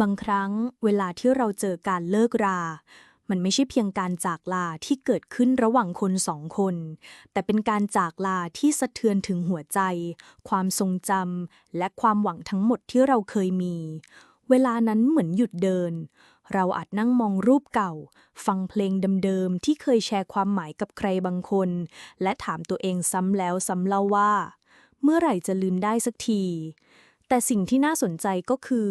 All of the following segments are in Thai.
บางครั้งเวลาที่เราเจอการเลิกรา มันไม่ใช่เพียงการจากลาที่เกิดขึ้นระหว่างคนสองคน แต่เป็นการจากลาที่สะเทือนถึงหัวใจ ความทรงจำและความหวังทั้งหมดที่เราเคยมี เวลานั้นเหมือนหยุดเดิน เราอาจนั่งมองรูปเก่า ฟังเพลงเดิมๆที่เคยแชร์ความหมายกับใครบางคน และถามตัวเองซ้ำแล้วซ้ำเล่าว่า เมื่อไหร่จะลืมได้สักที แต่สิ่งที่น่าสนใจก็คือ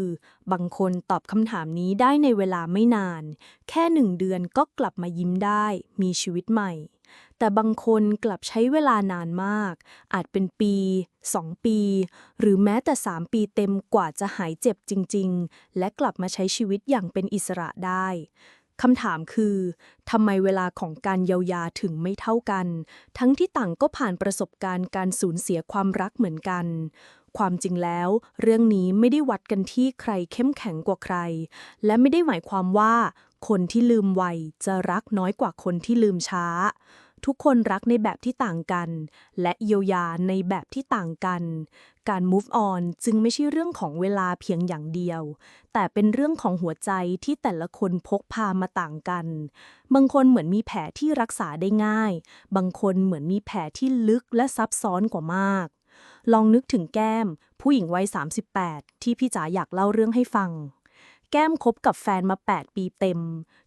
บางคนตอบคำถามนี้ได้ในเวลาไม่นาน แค่หนึ่งเดือนก็กลับมายิ้มได้ มีชีวิตใหม่ แต่บางคนกลับใช้เวลานานมาก อาจเป็นปี 2 ปี หรือแม้แต่ 3 ปีเต็มกว่าจะหายเจ็บจริง ๆ และกลับมาใช้ชีวิตอย่างเป็นอิสระได้คำถามคือทำไมเวลาของการเยียวยาถึงไม่เท่ากัน ทั้งที่ต่างก็ผ่านประสบการณ์การสูญเสียความรักเหมือนกัน ความจริงแล้ว เรื่องนี้ไม่ได้วัดกันที่ใครเข้มแข็งกว่าใคร และไม่ได้หมายความว่า คนที่ลืมไวจะรักน้อยกว่าคนที่ลืมช้า ทุกคนรักในแบบที่ต่างกัน และเยียวยาในแบบที่ต่างกัน การ move on จึงไม่ใช่เรื่องของเวลาเพียงอย่างเดียว แต่เป็นเรื่องของหัวใจที่แต่ละคนพกพามาต่างกัน บางคนเหมือนมีแผลที่รักษาได้ง่าย บางคนเหมือนมีแผลที่ลึกและซับซ้อนกว่ามาก ลองนึกถึงแก้ม ผู้หญิงวัย 38 ที่พี่จ๋าอยากเล่าเรื่องให้ฟัง แก้มคบกับแฟนมา 8 ปีเต็ม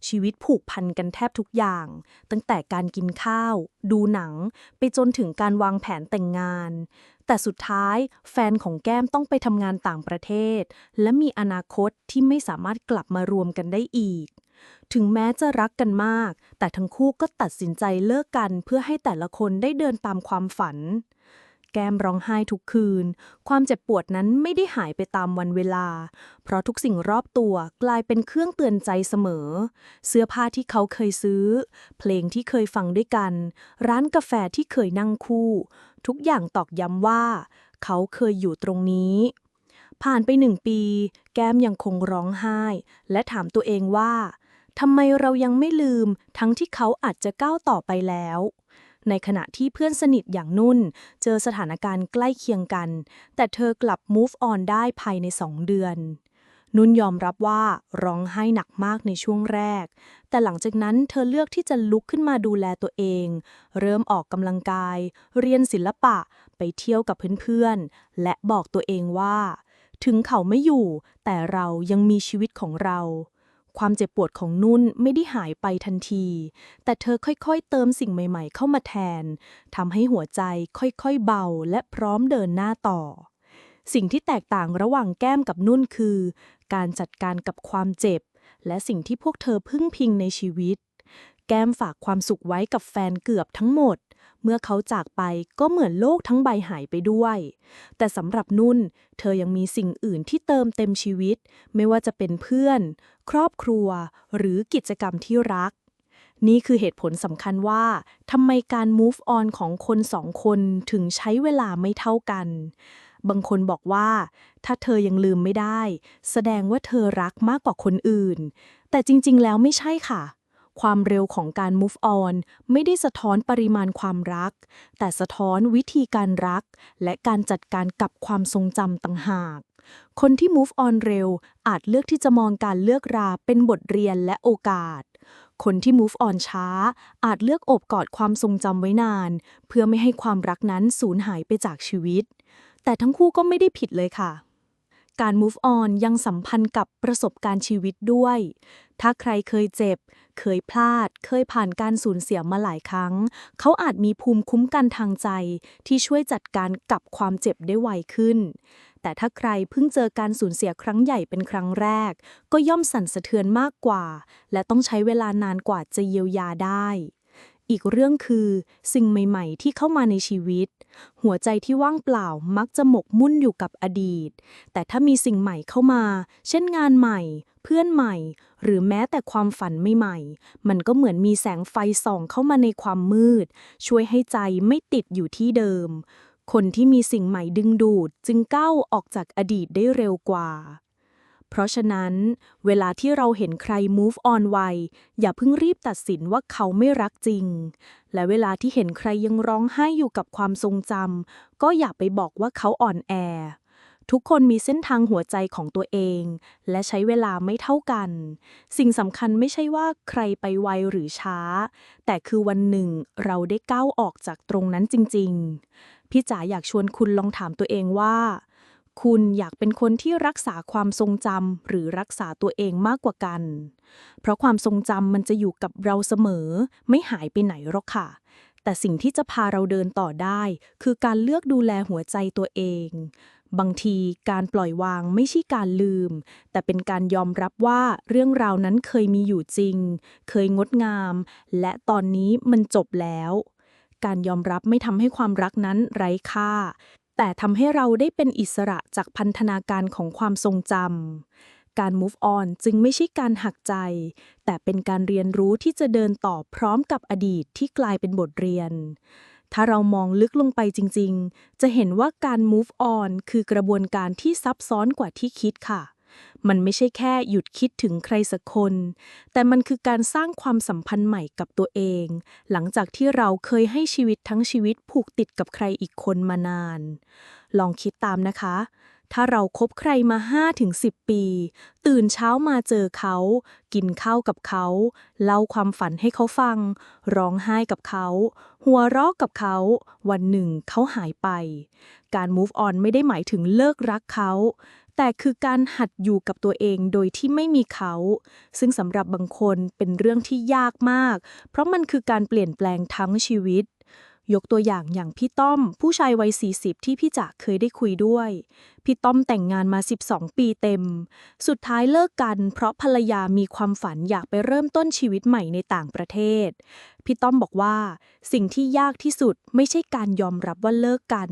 ชีวิตผูกพันกันแทบทุกอย่าง ตั้งแต่การกินข้าว ดูหนัง ไปจนถึงการวางแผนแต่งงาน แต่สุดท้ายแฟนของแก้มต้องไปทำงานต่างประเทศ และมีอนาคตที่ไม่สามารถกลับมารวมกันได้อีกถึงแม้จะรักกันมาก แต่ทั้งคู่ก็ตัดสินใจเลิกกันเพื่อให้แต่ละคนได้เดินตามความฝัน แก้มร้องไห้ทุกคืน ความเจ็บปวดนั้นไม่ได้หายไปตามวันเวลา เพราะทุกสิ่งรอบตัวกลายเป็นเครื่องเตือนใจเสมอ เสื้อผ้าที่เขาเคยซื้อ เพลงที่เคยฟังด้วยกัน ร้านกาแฟที่เคยนั่งคู่ ทุกอย่างตอกย้ำว่า เขาเคยอยู่ตรงนี้ผ่านไปหนึ่งปี แก้มยังคงร้องไห้ และถามตัวเองว่าทำไมเรายังไม่ลืมทั้งที่เขาอาจจะก้าวต่อไปแล้ว ในขณะที่เพื่อนสนิทอย่างนุ่น เจอสถานการณ์ใกล้เคียงกัน แต่เธอกลับ move on ได้ภายในสองเดือน นุ่นยอมรับว่าร้องไห้หนักมากในช่วงแรก แต่หลังจากนั้นเธอเลือกที่จะลุกขึ้นมาดูแลตัวเอง เริ่มออกกำลังกาย เรียนศิลปะ ไปเที่ยวกับเพื่อนๆ และบอกตัวเองว่า ถึงเขาไม่อยู่ แต่เรายังมีชีวิตของเรา ความเจ็บปวดของนุ่นไม่ได้หายไปทันที แต่เธอค่อยๆ เติมสิ่งใหม่ๆ เข้ามาแทนทำให้หัวใจค่อยๆเบาและพร้อมเดินหน้าต่อ สิ่งที่แตกต่างระหว่างแก้มกับนุ่นคือ การจัดการกับความเจ็บ และสิ่งที่พวกเธอพึ่งพิงในชีวิต แก้มฝากความสุขไว้กับแฟนเกือบทั้งหมด เมื่อเขาจากไปก็เหมือนโลกทั้งใบหายไปด้วย แต่สำหรับนุ่น เธอยังมีสิ่งอื่นที่เติมเต็มชีวิต ไม่ว่าจะเป็นเพื่อน ครอบครัว หรือกิจกรรมที่รัก นี่คือเหตุผลสำคัญว่าทำไมการ move on ของคนสองคนถึงใช้เวลาไม่เท่ากัน บางคนบอกว่า ถ้าเธอยังลืมไม่ได้ แสดงว่าเธอรักมากกว่าคนอื่น แต่จริง ๆ แล้วไม่ใช่ค่ะความเร็วของการ move on ไม่ได้สะท้อนปริมาณความรัก แต่สะท้อนวิธีการรัก และการจัดการกับความทรงจำต่างหาก คนที่ move on เร็ว อาจเลือกที่จะมองการเลือกราเป็นบทเรียนและโอกาส คนที่ move on ช้า อาจเลือกอบกอดความทรงจำไว้นาน เพื่อไม่ให้ความรักนั้นสูญหายไปจากชีวิต แต่ทั้งคู่ก็ไม่ได้ผิดเลยค่ะการ move on ยังสัมพันธ์กับประสบการณ์ชีวิตด้วย ถ้าใครเคยเจ็บ เคยพลาด เคยผ่านการสูญเสียมาหลายครั้ง เขาอาจมีภูมิคุ้มกันทางใจที่ช่วยจัดการกับความเจ็บได้ไวขึ้น แต่ถ้าใครเพิ่งเจอการสูญเสียครั้งใหญ่เป็นครั้งแรก ก็ย่อมสั่นสะเทือนมากกว่า และต้องใช้เวลานานกว่าจะเยียวยาได้ อีกเรื่องคือ สิ่งใหม่ ๆ ที่เข้ามาในชีวิต หัวใจที่ว่างเปล่ามักจะหมกมุ่นอยู่กับอดีต แต่ถ้ามีสิ่งใหม่เข้ามา เช่นงานใหม่ เพื่อนใหม่ หรือแม้แต่ความฝันใหม่ๆ มันก็เหมือนมีแสงไฟส่องเข้ามาในความมืด ช่วยให้ใจไม่ติดอยู่ที่เดิม คนที่มีสิ่งใหม่ดึงดูดจึงก้าวออกจากอดีตได้เร็วกว่า เพราะฉะนั้น เวลาที่เราเห็นใคร move on ไว อย่าเพิ่งรีบตัดสินว่าเขาไม่รักจริง และเวลาที่เห็นใครยังร้องไห้อยู่กับความทรงจำก็อย่าไปบอกว่าเขาอ่อนแอ ทุกคนมีเส้นทางหัวใจของตัวเอง และใช้เวลาไม่เท่ากัน สิ่งสำคัญไม่ใช่ว่าใครไปไวหรือช้า แต่คือวันหนึ่งเราได้ก้าวออกจากตรงนั้นจริง ๆ พี่จ๋าอยากชวนคุณลองถามตัวเองว่า คุณอยากเป็นคนที่รักษาความทรงจำหรือรักษาตัวเองมากกว่ากัน เพราะความทรงจำมันจะอยู่กับเราเสมอ ไม่หายไปไหนหรอกค่ะ แต่สิ่งที่จะพาเราเดินต่อได้ คือการเลือกดูแลหัวใจตัวเอง บางทีการปล่อยวางไม่ใช่การลืม แต่เป็นการยอมรับว่าเรื่องราวนั้นเคยมีอยู่จริง เคยงดงาม และตอนนี้มันจบแล้ว การยอมรับไม่ทำให้ความรักนั้นไร้ค่า แต่ทำให้เราได้เป็นอิสระจากพันธนาการของความทรงจำการ move on จึงไม่ใช่การหักใจ แต่เป็นการเรียนรู้ที่จะเดินต่อพร้อมกับอดีตที่กลายเป็นบทเรียนถ้าเรามองลึกลงไปจริง ๆ จะเห็นว่าการ move on คือกระบวนการที่ซับซ้อนกว่าที่คิดค่ะ มันไม่ใช่แค่หยุดคิดถึงใครสักคน แต่มันคือการสร้างความสัมพันธ์ใหม่กับตัวเอง หลังจากที่เราเคยให้ชีวิตทั้งชีวิตผูกติดกับใครอีกคนมานาน ลองคิดตามนะคะ ถ้าเราครบใครมา 5-10 ปี ตื่นเช้ามาเจอเขา กินข้าวกับเขา เล่าความฝันให้เขาฟัง ร้องไห้กับเขา หัวเราะกับเขา วันหนึ่งเขาหายไป การ move on ไม่ได้หมายถึงเลิกรักเขา แต่คือการหัดอยู่กับตัวเองโดยที่ไม่มีเขา ซึ่งสำหรับบางคนเป็นเรื่องที่ยากมาก เพราะมันคือการเปลี่ยนแปลงทั้งชีวิต ยกตัวอย่างอย่างพี่ต้อม ผู้ชายวัย 40 ที่พี่จ่าเคยได้คุยด้วย พี่ต้อมแต่งงานมา 12 ปีเต็ม สุดท้ายเลิกกันเพราะภรรยามีความฝันอยากไปเริ่มต้นชีวิตใหม่ในต่างประเทศ พี่ต้อมบอกว่า สิ่งที่ยากที่สุดไม่ใช่การยอมรับว่าเลิกกัน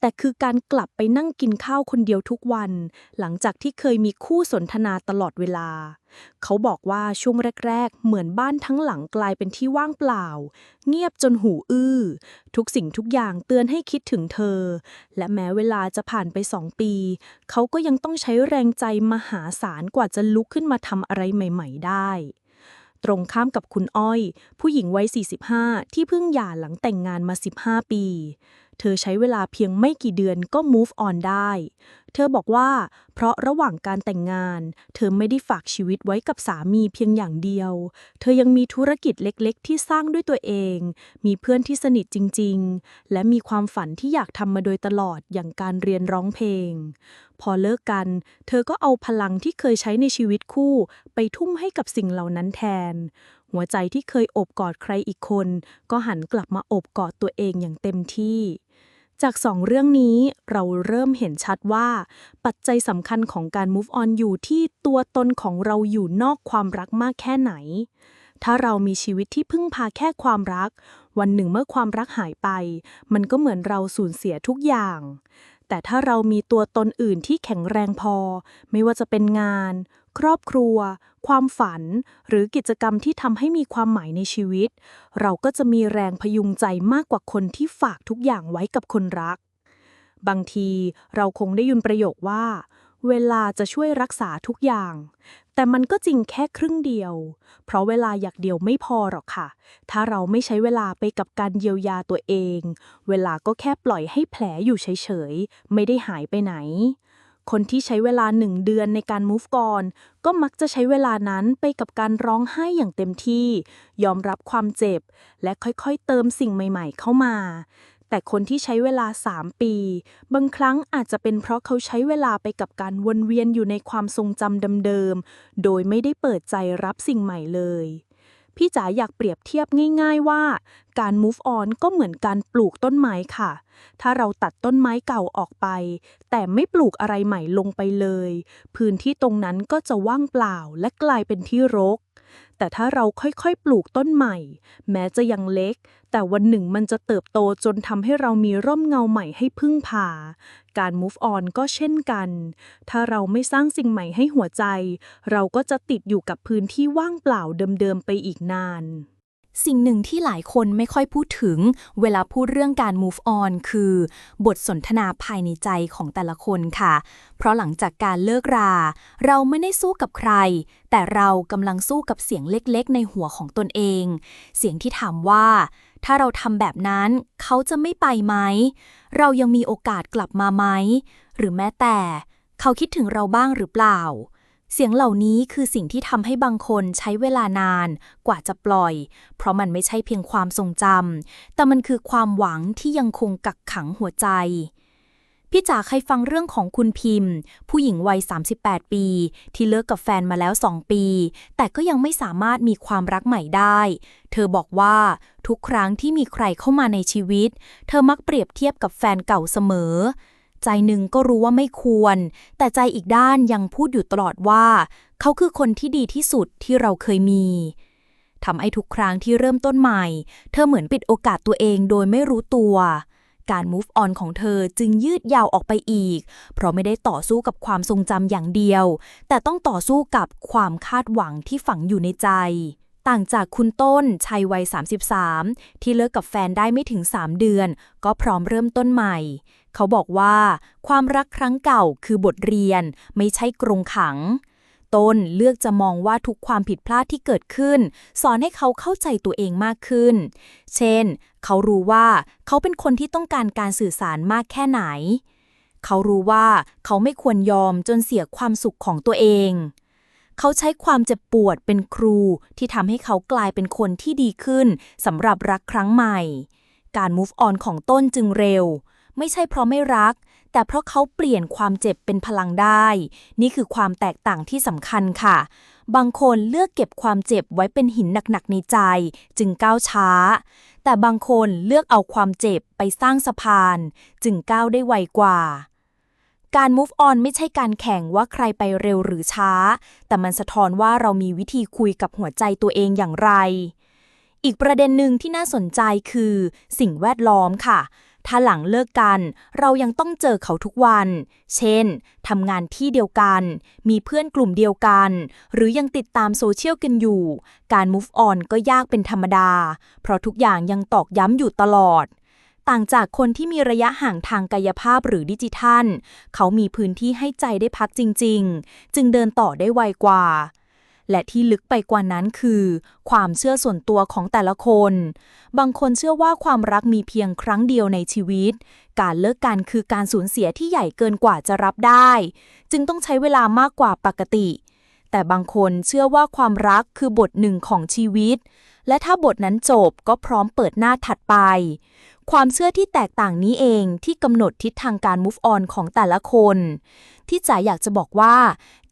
แต่คือการกลับไปนั่งกินข้าวคนเดียวทุกวัน หลังจากที่เคยมีคู่สนทนาตลอดเวลา เขาบอกว่าช่วงแรก ๆ เหมือนบ้านทั้งหลังกลายเป็นที่ว่างเปล่า เงียบจนหูอื้อ ทุกสิ่งทุกอย่างเตือนให้คิดถึงเธอ และแม้เวลาจะผ่านไปสองปีเขาก็ยังต้องใช้แรงใจมหาศาลกว่าจะลุกขึ้นมาทำอะไรใหม่ ๆ ได้ ตรงข้ามกับคุณอ้อย ผู้หญิงวัย 45 ที่เพิ่งหย่าหลังแต่งงานมา 15 ปี เธอใช้เวลาเพียงไม่กี่เดือนก็ move on ได้ ธอบอกว่า เพราะระหว่างการแต่งงาน เธอไม่ได้ฝากชีวิตไว้กับสามีเพียงอย่างเดียว เธอยังมีธุรกิจเล็กๆ ที่สร้างด้วยตัวเอง มีเพื่อนที่สนิทจริง ๆ และมีความฝันที่อยากทำมาโดยตลอดอย่างการเรียนร้องเพลง พอเลิกกัน เธอก็เอาพลังที่เคยใช้ในชีวิตคู่ ไปทุ่มให้กับสิ่งเหล่านั้นแทน หัวใจที่เคยอบกอดใครอีกคน ก็หันกลับมาอบกอดตัวเองอย่างเต็มที่ จากสองเรื่องนี้เราเริ่มเห็นชัดว่า ปัจจัยสำคัญของการ move on อยู่ที่ตัวตนของเราอยู่นอกความรักมากแค่ไหน ถ้าเรามีชีวิตที่พึ่งพาแค่ความรัก วันหนึ่งเมื่อความรักหายไป มันก็เหมือนเราสูญเสียทุกอย่าง แต่ถ้าเรามีตัวตนอื่นที่แข็งแรงพอ ไม่ว่าจะเป็นงาน ครอบครัว ความฝัน หรือกิจกรรมที่ทำให้มีความหมายในชีวิต เราก็จะมีแรงพยุงใจมากกว่าคนที่ฝากทุกอย่างไว้กับคนรัก บางทีเราคงได้ยินประโยคว่า เวลาจะช่วยรักษาทุกอย่าง แต่มันก็จริงแค่ครึ่งเดียว เพราะเวลาอยากเดียวไม่พอหรอกค่ะ ถ้าเราไม่ใช้เวลาไปกับการเยียวยาตัวเอง เวลาก็แค่ปล่อยให้แผลอยู่เฉยๆ ไม่ได้หายไปไหน คนที่ใช้เวลาหนึ่งเดือนในการ move on ก็มักจะใช้เวลานั้นไปกับการร้องไห้อย่างเต็มที่ ยอมรับความเจ็บ และค่อยๆ เติมสิ่งใหม่ๆ เข้ามา แต่คนที่ใช้เวลา 3 ปี บางครั้งอาจจะเป็นเพราะเขาใช้เวลาไปกับการวนเวียนอยู่ในความทรงจำเดิมๆ โดยไม่ได้เปิดใจรับสิ่งใหม่เลยพี่จ๋าอยากเปรียบเทียบง่าย ๆ ว่า การ move on ก็เหมือนการปลูกต้นไม้ค่ะ ถ้าเราตัดต้นไม้เก่าออกไป แต่ไม่ปลูกอะไรใหม่ลงไปเลย พื้นที่ตรงนั้นก็จะว่างเปล่าและกลายเป็นที่รก แต่ถ้าเราค่อยๆ ปลูกต้นใหม่ แม้จะยังเล็ก แต่วันหนึ่งมันจะเติบโตจนทำให้เรามีร่มเงาใหม่ให้พึ่งพา การ move on ก็เช่นกัน ถ้าเราไม่สร้างสิ่งใหม่ให้หัวใจ เราก็จะติดอยู่กับพื้นที่ว่างเปล่าเดิมๆไปอีกนาน สิ่งหนึ่งที่หลายคนไม่ค่อยพูดถึง เวลาพูดเรื่องการ move on คือ บทสนทนาภายในใจของแต่ละคนค่ะ เพราะหลังจากการเลิกรา เราไม่ได้สู้กับใคร แต่เรากำลังสู้กับเสียงเล็กๆ ในหัวของตนเอง เสียงที่ถามว่า ถ้าเราทำแบบนั้นเขาจะไม่ไปไหม เรายังมีโอกาสกลับมาไหม หรือแม้แต่ เขาคิดถึงเราบ้างหรือเปล่า เสียงเหล่านี้คือสิ่งที่ทำให้บางคนใช้เวลานานกว่าจะปล่อย เพราะมันไม่ใช่เพียงความทรงจำแต่มันคือความหวังที่ยังคงกักขังหัวใจ พี่จ๋าเคยฟังเรื่องของคุณพิมพ์ ผู้หญิงวัย 38 ปี ที่เลิกกับแฟนมาแล้ว 2 ปี แต่ก็ยังไม่สามารถมีความรักใหม่ได้ เธอบอกว่าทุกครั้งที่มีใครเข้ามาในชีวิต เธอมักเปรียบเทียบกับแฟนเก่าเสมอ ใจหนึ่งก็รู้ว่าไม่ควร แต่ใจอีกด้านยังพูดอยู่ตลอดว่า เขาคือคนที่ดีที่สุดที่เราเคยมีทำให้ทุกครั้งที่เริ่มต้นใหม่ เธอเหมือนปิดโอกาสตัวเองโดยไม่รู้ตัว การ move on ของเธอจึงยืดยาวออกไปอีก เพราะไม่ได้ต่อสู้กับความทรงจำอย่างเดียว แต่ต้องต่อสู้กับความคาดหวังที่ฝังอยู่ในใจ ต่างจากคุณต้นชัยวัย 33 ที่เลิกกับแฟนได้ไม่ถึง 3 เดือน ก็พร้อมเริ่มต้นใหม่ เขาบอกว่า ความรักครั้งเก่าคือบทเรียน ไม่ใช่กรงขัง ต้นเลือกจะมองว่าทุกความผิดพลาดที่เกิดขึ้น สอนให้เขาเข้าใจตัวเองมากขึ้น เช่น เขารู้ว่าเขาเป็นคนที่ต้องการการสื่อสารมากแค่ไหน เขารู้ว่าเขาไม่ควรยอมจนเสียความสุขของตัวเอง เขาใช้ความเจ็บปวดเป็นครูที่ทำให้เขากลายเป็นคนที่ดีขึ้นสำหรับรักครั้งใหม่ การ move on ของต้นจึงเร็ว ไม่ใช่เพราะไม่รัก แต่เพราะเขาเปลี่ยนความเจ็บเป็นพลังได้ นี่คือความแตกต่างที่สำคัญค่ะ บางคนเลือกเก็บความเจ็บไว้เป็นหินหนักๆในใจ จึงก้าวช้า แต่บางคนเลือกเอาความเจ็บไปสร้างสะพาน จึงก้าวได้ไวกว่า การ move on ไม่ใช่การแข่งว่าใครไปเร็วหรือช้า แต่มันสะท้อนว่าเรามีวิธีคุยกับหัวใจตัวเองอย่างไร อีกประเด็นหนึ่งที่น่าสนใจคือ สิ่งแวดล้อมค่ะ ถ้าหลังเลิกกัน เรายังต้องเจอเขาทุกวัน เช่นทำงานที่เดียวกัน มีเพื่อนกลุ่มเดียวกัน หรือยังติดตามโซเชียลกันอยู่ การ move on ก็ยากเป็นธรรมดา เพราะทุกอย่างยังตอกย้ำอยู่ตลอด ต่างจากคนที่มีระยะห่างทางกายภาพหรือดิจิทัล เขามีพื้นที่ให้ใจได้พักจริง ๆ จึงเดินต่อได้ไวกว่า และที่ลึกไปกว่านั้นคือ ความเชื่อส่วนตัวของแต่ละคน บางคนเชื่อว่าความรักมีเพียงครั้งเดียวในชีวิต การเลิกกันคือการสูญเสียที่ใหญ่เกินกว่าจะรับได้ จึงต้องใช้เวลามากกว่าปกติ แต่บางคนเชื่อว่าความรักคือบทหนึ่งของชีวิตและถ้าบทนั้นจบก็พร้อมเปิดหน้าถัดไป ความเชื่อที่แตกต่างนี้เองที่กำหนดทิศทางการ move on ของแต่ละคน ที่จ๋าอยากจะบอกว่า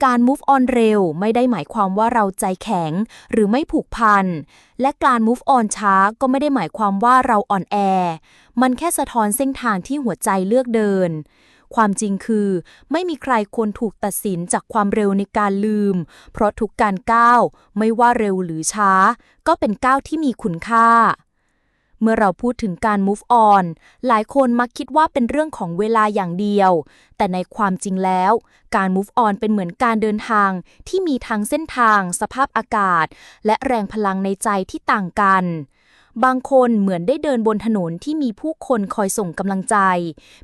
การ move on เร็วไม่ได้หมายความว่าเราใจแข็ง หรือไม่ผูกพัน และการ move on ช้าก็ไม่ได้หมายความว่าเราอ่อนแอ มันแค่สะท้อนเส้นทางที่หัวใจเลือกเดิน ความจริงคือ ไม่มีใครควรถูกตัดสินจากความเร็วในการลืม เพราะทุกการก้าวไม่ว่าเร็วหรือช้า ก็เป็นก้าวที่มีคุณค่า เมื่อเราพูดถึงการ move on หลายคนมักคิดว่าเป็นเรื่องของเวลาอย่างเดียว แต่ในความจริงแล้ว การ move on เป็นเหมือนการเดินทางที่มีทั้งเส้นทาง สภาพอากาศ และแรงพลังในใจที่ต่างกัน บางคนเหมือนได้เดินบนถนนที่มีผู้คนคอยส่งกำลังใจ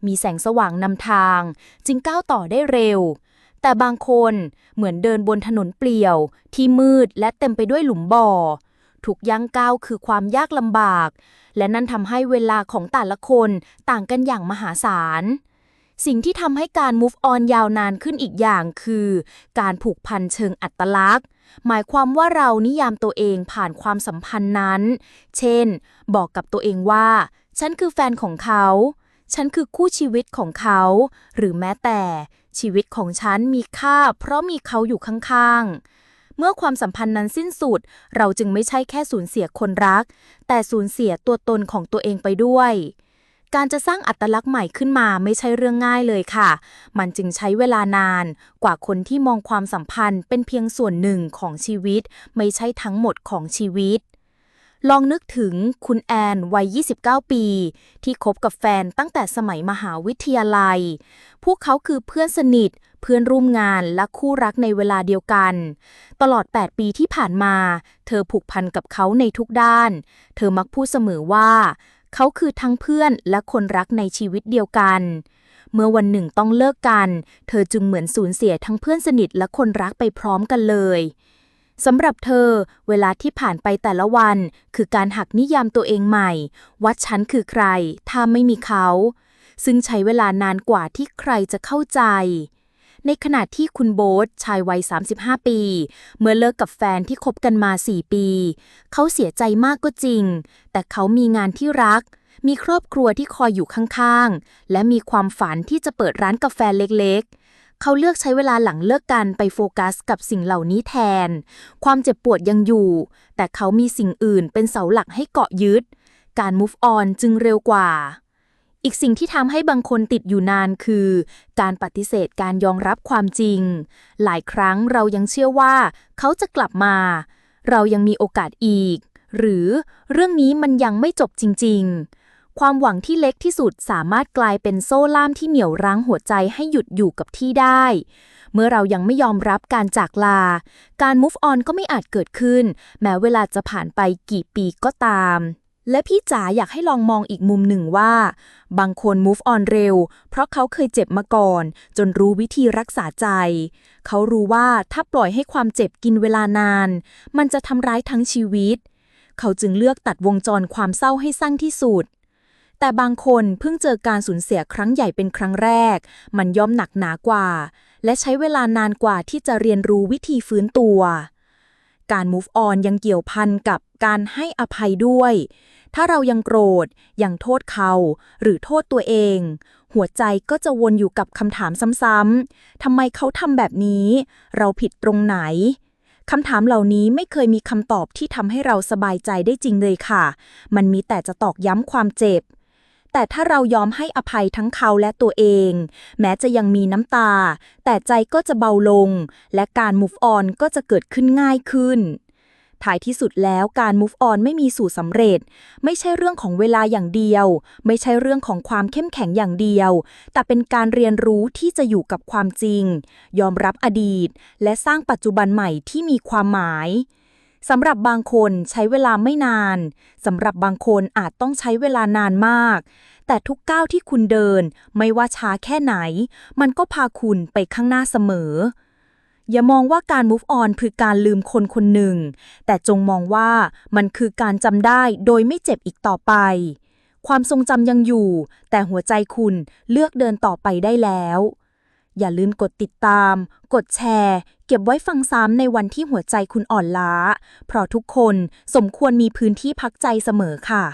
มีแสงสว่างนำทาง จึงก้าวต่อได้เร็วแต่บางคนเหมือนเดินบนถนนเปลี่ยว ที่มืดและเต็มไปด้วยหลุมบ่อ ทุกย่างก้าวคือความยากลำบาก และนั่นทำให้เวลาของแต่ละคนต่างกันอย่างมหาศาล สิ่งที่ทำให้การ move on ยาวนานขึ้นอีกอย่างคือ การผูกพันเชิงอัตลักษณ์ หมายความว่าเรานิยามตัวเองผ่านความสัมพันธ์นั้น เช่น บอกกับตัวเองว่า ฉันคือแฟนของเขา ฉันคือคู่ชีวิตของเขา หรือแม้แต่ชีวิตของฉันมีค่าเพราะมีเขาอยู่ข้างๆ มื่อความสัมพันธ์นั้นสิ้นสุด เราจึงไม่ใช่แค่สูญเสียคนรัก แต่สูญเสียตัวตนของตัวเองไปด้วย การจะสร้างอัตลักษณ์ใหม่ขึ้นมาไม่ใช่เรื่องง่ายเลยค่ะ มันจึงใช้เวลานานกว่าคนที่มองความสัมพันธ์เป็นเพียงส่วนหนึ่งของชีวิต ไม่ใช่ทั้งหมดของชีวิตลองนึกถึงคุณแอนวัย 29 ปี ที่คบกับแฟนตั้งแต่สมัยมหาวิทยาลัย พวกเขาคือเพื่อนสนิท เพื่อนร่วมงานและคู่รักในเวลาเดียวกัน ตลอด 8 ปีที่ผ่านมา เธอผูกพันกับเขาในทุกด้าน เธอมักพูดเสมอว่า เขาคือทั้งเพื่อนและคนรักในชีวิตเดียวกัน เมื่อวันหนึ่งต้องเลิกกัน เธอจึงเหมือนสูญเสียทั้งเพื่อนสนิทและคนรักไปพร้อมกันเลยสำหรับเธอ เวลาที่ผ่านไปแต่ละวัน คือการหักนิยามตัวเองใหม่ว่าฉันคือใคร ถ้าไม่มีเขา ซึ่งใช้เวลานานกว่าที่ใครจะเข้าใจ ในขณะที่คุณโบ๊ทชายวัย 35 ปี เมื่อเลิกกับแฟนที่คบกันมา 4 ปี เขาเสียใจมากก็จริง แต่เขามีงานที่รัก มีครอบครัวที่คอยอยู่ข้างๆ และมีความฝันที่จะเปิดร้านกาแฟเล็กๆเขาเลือกใช้เวลาหลังเลิกกันไปโฟกัสกับสิ่งเหล่านี้แทน ความเจ็บปวดยังอยู่ แต่เขามีสิ่งอื่นเป็นเสาหลักให้เกาะยึด การ move on จึงเร็วกว่า อีกสิ่งที่ทำให้บางคนติดอยู่นานคือ การปฏิเสธการยอมรับความจริง หลายครั้งเรายังเชื่อว่าเขาจะกลับมา เรายังมีโอกาสอีก หรือเรื่องนี้มันยังไม่จบจริง ๆ ความหวังที่เล็กที่สุดสามารถกลายเป็นโซ่ล่ามที่เหนี่ยวรั้งหัวใจให้หยุดอยู่กับที่ได้ เมื่อเรายังไม่ยอมรับการจากลา การ move on ก็ไม่อาจเกิดขึ้น แม้เวลาจะผ่านไปกี่ปีก็ตาม และพี่จ๋าอยากให้ลองมองอีกมุมหนึ่งว่า บางคน move on เร็ว เพราะเขาเคยเจ็บมาก่อน จนรู้วิธีรักษาใจ เขารู้ว่าถ้าปล่อยให้ความเจ็บกินเวลานาน มันจะทำร้ายทั้งชีวิต เขาจึงเลือกตัดวงจรความเศร้าให้สั้นที่สุด แต่บางคนเพิ่งเจอการสูญเสียครั้งใหญ่เป็นครั้งแรก มันย่อมหนักหนากว่า และใช้เวลานานกว่าที่จะเรียนรู้วิธีฟื้นตัว การ move on ยังเกี่ยวพันกับการให้อภัยด้วย ถ้าเรายังโกรธ ยังโทษเขา หรือโทษตัวเอง หัวใจก็จะวนอยู่กับคำถามซ้ำๆทำไมเขาทำแบบนี้ เราผิดตรงไหนคำถามเหล่านี้ไม่เคยมีคำตอบที่ทำให้เราสบายใจได้จริงเลยค่ะ มันมีแต่จะตอกย้ำความเจ็บ แต่ถ้าเรายอมให้อภัยทั้งเขาและตัวเอง แม้จะยังมีน้ำตา แต่ใจก็จะเบาลง และการ move on ก็จะเกิดขึ้นง่ายขึ้นท้ายที่สุดแล้วการ move on ไม่มีสูตรสำเร็จ ไม่ใช่เรื่องของเวลาอย่างเดียว ไม่ใช่เรื่องของความเข้มแข็งอย่างเดียว แต่เป็นการเรียนรู้ที่จะอยู่กับความจริง ยอมรับอดีต และสร้างปัจจุบันใหม่ที่มีความหมาย สำหรับบางคนใช้เวลาไม่นาน สำหรับบางคนอาจต้องใช้เวลานานมาก แต่ทุกก้าวที่คุณเดิน ไม่ว่าช้าแค่ไหน มันก็พาคุณไปข้างหน้าเสมอ อย่ามองว่าการ move on คือการลืมคนคนหนึ่ง แต่จงมองว่ามันคือการจำได้โดยไม่เจ็บอีกต่อไป ความทรงจำยังอยู่ แต่หัวใจคุณเลือกเดินต่อไปได้แล้ว อย่าลืมกดติดตาม กดแชร์ เก็บไว้ฟังซ้ำในวันที่หัวใจคุณอ่อนล้า เพราะทุกคนสมควรมีพื้นที่พักใจเสมอค่ะ